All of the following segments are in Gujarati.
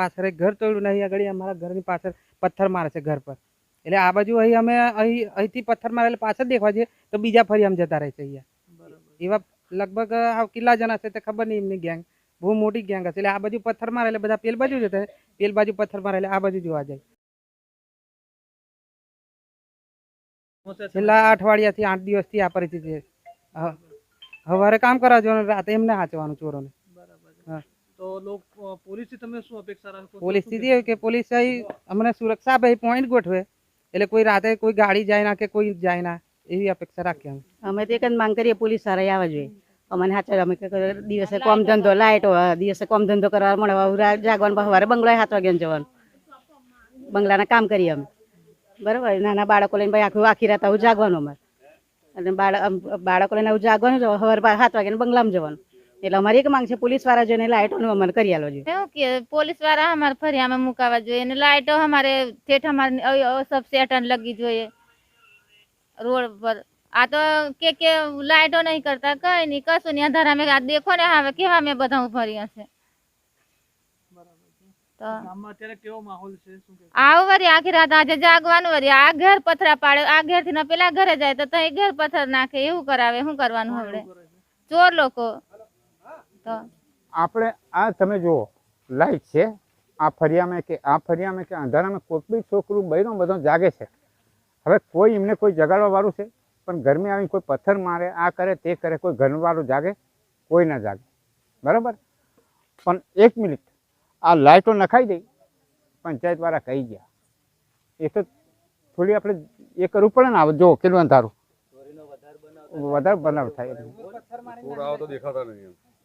પાછળ એક ઘર તોડ્યું નહીં આગળ અમારા ઘરની પાછળ પથ્થર મારે છે ઘર પર. એટલે આ બાજુ અહીં અમે અહીં અહીંથી પથ્થર મારે એટલે પાછળ દેખવા જઈએ તો બીજા ફરી આમ જતા રહે છે અહીંયા. એવા લગભગ કેટલા જણા છે તે ખબર નહીં એમની ગેંગ બહુ મોટી ગેંગ હશે. એટલે આ બાજુ પથ્થર મારે એટલે બધા પેલ બાજુ જતા પેલ બાજુ પથ્થર મારે એટલે આ બાજુ જોવા જાય. છેલ્લા અઠવાડિયાથી આઠ દિવસથી આ પરિસ્થિતિ છે. સવારે કામ કરવા જવાનું રાતે એમને હાચવાનું ચોરોને. ને તો લોક પોલીસથી તમે શું અપેક્ષા રાખો પોલીસથી કે પોલીસ અમને સુરક્ષા ભાઈ પોઈન્ટ ગોઠવે. એટલે કોઈ રાતે કોઈ ગાડી જાય ના કે કોઈ જાય ના એવી અપેક્ષા રાખીએ અમે. અમે તો એક જ માંગ કરીએ પોલીસ સારા આવવા જોઈએ. અમને સાચા અમે દિવસે કોમ ધંધો લાઈટ હોય દિવસે કોમ ધંધો કરવા મળે જાગવાનું સવારે બંગલો સાત વાગ્યા જવાનું. બંગલાના કામ કરીએ અમે. બરાબર? નાના બાળકો લઈને ભાઈ આખું આખી રાત આવું જાગવાનું અમારે. અને બાળક બાળકો લઈને આવું જાગવાનું સવારે સાત વાગ્યાને બંગલામાં જવાનું. એટલે અમારી એક માંગ છે પોલીસવાળા જોઈને લાઇટોનું અમલ કરી આલો પોલીસવાળા અમારે ફરિયામાં મુકાવા જોઈએ અને અમારે ઠેઠ અમારે સબ સેટન લગી જોઈએ. રોડ પર. આ તો કે કે લાઇટો નહીં કરતા કઈ નહીં કશું નહીં. અંધારામાં આ દેખો ને હવે કેવા મેં બધા ઉભરી હશે આવો વરી આખી રાત આજે જાગવાનું વરી. આ ઘેર પથરા પાડે આ ઘેરથી પેલા ઘરે જાય તો તઈ ઘેર પથર નાખે એવું કરાવે શું કરવાનું હવે? ચોર લોકો. તો આપણે આ તમે જુઓ લાઈટ છે આ ફરિયામાં કે આ ફરિયામાં કે અંધારામાં કોઈ બી છોકરું બહેનો બધો જાગે છે. હવે કોઈ એમને કોઈ જગાડવા વાળું છે પણ ઘરમાં આવીને કોઈ પથ્થર મારે આ કરે તે કરે કોઈ ઘરવાળું જાગે કોઈ ના જાગે. બરાબર? પણ એક મિનિટ આ લાઇટો નખાઈ દઈ પંચાયતવાળા કહી ગયા. એ તો થોડી આપણે એ કરવું પડે ને જો કેટલું અંધારું. વધારે બનાવ થાય.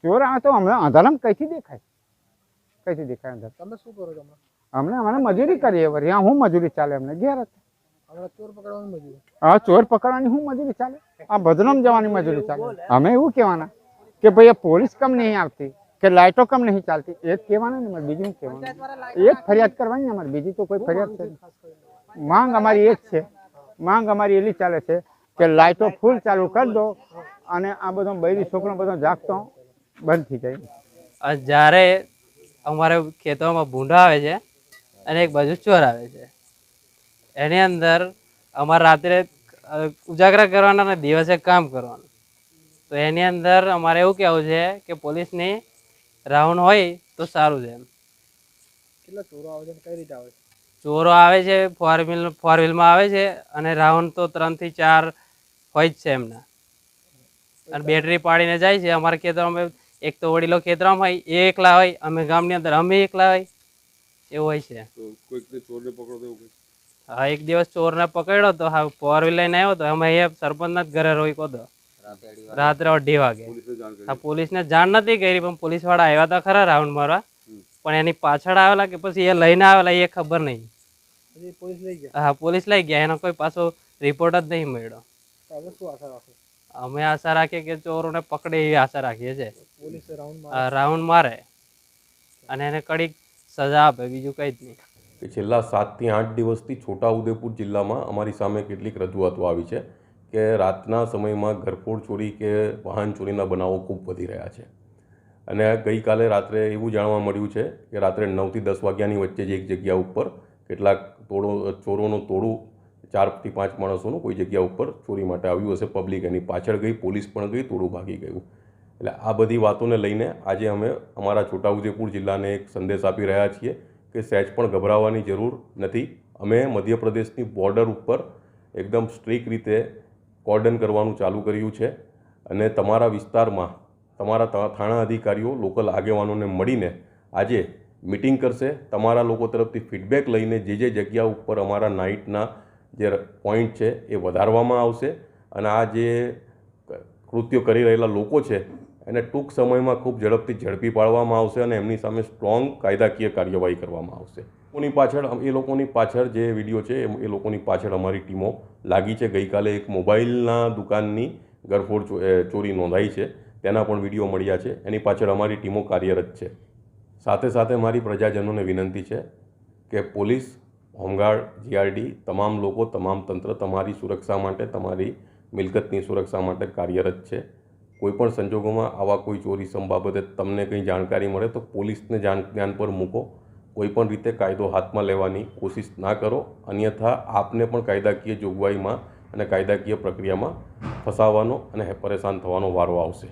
ચોર આવે તો હમણાં અંધારામાં કઈથી દેખાય? કઈથી દેખાય અંધાર? તમે શું કરો છો હમણાં? અમને મને મજૂરી કરીએ વળી. હા મજૂરી ચાલે અમને ઘેર ચોર પકડવાનું મજૂર. હા ચોર પકડવાની હું મજૂરી ચાલે? આ ભદ્રમ જવાની મજૂરી ચાલે. અમે એવું કહેવાના કે ભાઈ આ પોલીસ કમ નહીં આવતી કે લાઇટો કમ નહીં ચાલતી. એ જ કહેવાનું ને મારે બીજું શું કહેવાનું એ જ ફરિયાદ કરવાની અમારે બીજી તો કોઈ ફરિયાદ છે માંગ અમારી એ જ છે. માંગ અમારી એટલી ચાલે છે કે લાઇટો ફૂલ ચાલુ કરી દો અને આ બધો બૈરી છોકરો બધો જાગતો બંધ થઈ જાય. જ્યારે અમારે ખેતરોમાં ભૂંડા આવે છે અને એક બાજુ ચોર આવે છે. એની અંદર અમારે રાત્રે ઉજાગરા કરવાના અને દિવસે કામ કરવાનું. તો એની અંદર અમારે એવું કહેવું છે કે પોલીસની રાઉન્ડ હોય તો સારું છે એમ. કેટલા ચોરો આવે છે કઈ રીતે આવે છે? ચોરો આવે છે ફોર વ્હીલ ફોર વ્હીલમાં આવે છે અને રાઉન્ડ તો ત્રણથી ચાર હોય જ છે એમના. અને બેટરી પાડીને જાય છે. અમારે ખેતરમાં એક તો વડીલો ખેતરમાં હોય એ એકલા હોય અમે ગામની અંદર અમે એકલા હોય એવું હોય છે. હા એક દિવસ ચોરને પકડ્યો તો હા ફોર વ્હીલ લઈને આવ્યો તો અમે એ સરપંચના જ ઘરે રોઈ હતો રાત્રે અઢી વાગે. હા પોલીસને જાણ નથી કરી પણ પોલીસવાળા આવ્યા તો ખરા રાઉન્ડ મારવા. પણ એની પાછળ આવેલા કે પછી એ લઈને આવેલા એ ખબર નહીં. પોલીસ લઈ ગયા? હા પોલીસ લઈ ગયા. એનો કોઈ પાછો રિપોર્ટ જ નહીં મળ્યો. અમે આશા રાખીએ કે ચોરોને પકડે એવી આશા રાખીએ છીએ. પોલીસ રાઉન્ડ રાઉન્ડ મારે. અને એને કડીક સજા આપે બીજું કંઈ જ નહીં. કે છેલ્લા સાતથી આઠ દિવસથી છોટાઉદેપુર જિલ્લામાં અમારી સામે કેટલીક રજૂઆતો આવી છે કે રાતના સમયમાં ઘરફોડ ચોરી કે વાહન ચોરીના બનાવો ખૂબ વધી રહ્યા છે. અને ગઈકાલે રાત્રે એવું જાણવા મળ્યું છે કે રાત્રે નવથી દસ વાગ્યાની વચ્ચે જ એક જગ્યા ઉપર કેટલાક તોડો ચોરોનું તોડું ચારથી પાંચ માણસોનું કોઈ જગ્યા ઉપર ચોરી માટે આવ્યું હશે. પબ્લિક એની પાછળ ગઈ પોલીસ પણ ગઈ તોડું ભાગી ગયું. એટલે આ બધી વાતોને લઈને આજે અમે અમારા છોટાઉદેપુર જિલ્લાને એક સંદેશ આપી રહ્યા છીએ કે સહેજ પણ ગભરાવાની જરૂર નથી. અમે મધ્યપ્રદેશની બોર્ડર ઉપર એકદમ સ્ટ્રીક રીતે કોર્ડન કરવાનું ચાલુ કર્યું છે અને તમારા વિસ્તારમાં તમારા થાણા અધિકારીઓ, લોકલ આગેવાનોને મળીને આજે મિટિંગ કરશે. તમારા લોકો તરફથી ફીડબેક લઈને જે જે જગ્યા ઉપર અમારા નાઇટના જે પોઈન્ટ છે એ વધારવામાં આવશે. અને આ જે કૃત્યો કરી રહેલા લોકો છે એને ટૂંક સમયમાં ખૂબ ઝડપથી ઝડપી પાડવામાં આવશે અને એમની સામે સ્ટ્રોંગ કાયદાકીય કાર્યવાહી કરવામાં આવશે. લોકોની પાછળ, એ લોકોની પાછળ જે વીડિયો છે એ- લોકોની પાછળ અમારી ટીમો લાગી છે. ગઈકાલે એક મોબાઈલના દુકાનની ગરફોડ ચોરી નોંધાઈ છે. તેના પણ વીડિયો મળ્યા છે. એની પાછળ અમારી ટીમો કાર્યરત છે. સાથે સાથે મારી પ્રજાજનોને વિનંતી છે કે પોલીસ, હોમગાર્ડ જીઆરડી તમામ લોકો, તમામ તંત્ર તમારી સુરક્ષા માટે, તમારી મિલકતની સુરક્ષા માટે કાર્યરત છે. કોઈપણ સંજોગોમાં આવા કોઈ ચોરી સમ બાબતે તમને કંઈ જાણકારી મળે તો પોલીસને જાણ ધ્યાન પર મૂકો. કોઈપણ રીતે કાયદો હાથમાં લેવાની કોશિશ ના કરો. અન્યથા આપને પણ કાયદાકીય જોગવાઈમાં અને કાયદાકીય પ્રક્રિયામાં ફસાવાનો અને પરેશાન થવાનો વારો આવશે.